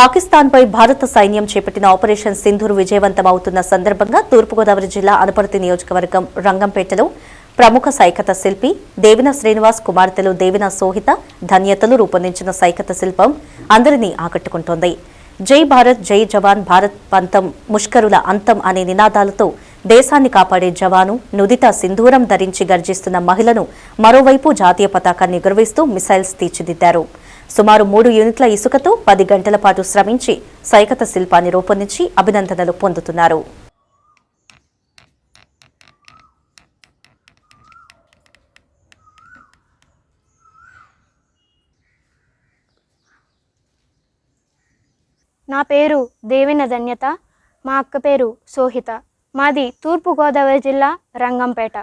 పాకిస్తాన్పై భారత సైన్యం చేపట్టిన ఆపరేషన్ సింధూర్ విజయవంతం అవుతున్న సందర్భంగా తూర్పుగోదావరి జిల్లా అనపర్తి నియోజకవర్గం రంగంపేటలో ప్రముఖ సైకత శిల్పి దేవిన శ్రీనివాస్ కుమార్తెలు దేవిన సోహిత ధన్యతలు రూపొందించిన సైకత శిల్పం అందరినీ ఆకట్టుకుంటోంది. జై భారత్ జై జవాన్ భారత్ పంతం ముష్కరుల అంతం అనే నినాదాలతో దేశాన్ని కాపాడే జవాను నుదిత సింధూరం ధరించి గర్జిస్తున్న మహిళను మరోవైపు జాతీయ పతాకాన్ని ఎగురవేస్తూ మిసైల్స్ తీర్చిదిద్దారు. సుమారు మూడు యూనిట్ల ఇసుకతో పది గంటల పాటు శ్రమించి సైకత శిల్పాన్ని రూపొందించి అభినందనలు పొందుతున్నారు. నా పేరు దేవిన ధన్యత మా అక్క పేరు సోహిత. మాది తూర్పుగోదావరి జిల్లా రంగంపేట.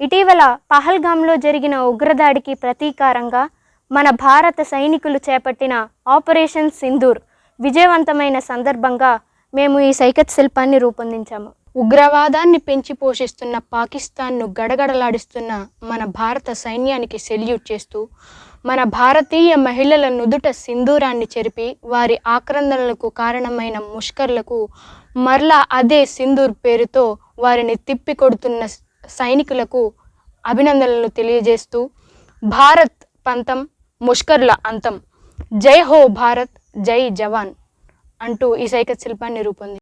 ఇటీవల పహల్గామ్లో జరిగిన ఉగ్రదాడికి ప్రతీకారంగా మన భారత సైనికులు చేపట్టిన ఆపరేషన్ సింధూర్ విజయవంతమైన సందర్భంగా మేము ఈ సైకత్ శిల్పాన్ని రూపొందించాము. ఉగ్రవాదాన్ని పెంచి పోషిస్తున్న పాకిస్తాన్ను గడగడలాడిస్తున్న మన భారత సైన్యానికి సెల్యూట్ చేస్తూ మన భారతీయ మహిళల నుదుట సింధూరాన్ని చెరిపి వారి ఆక్రందనలకు కారణమైన ముష్కర్లకు మరలా అదే సింధూర్ పేరుతో వారిని తిప్పి కొడుతున్న సైనికులకు అభినందనలు తెలియజేస్తూ భారత్ పంతం ముష్కర్ల అంతం. జై హో భారత్ జై జవాన్ అంటూ ఈ సైకత్ శిల్పాన్ని రూపొంది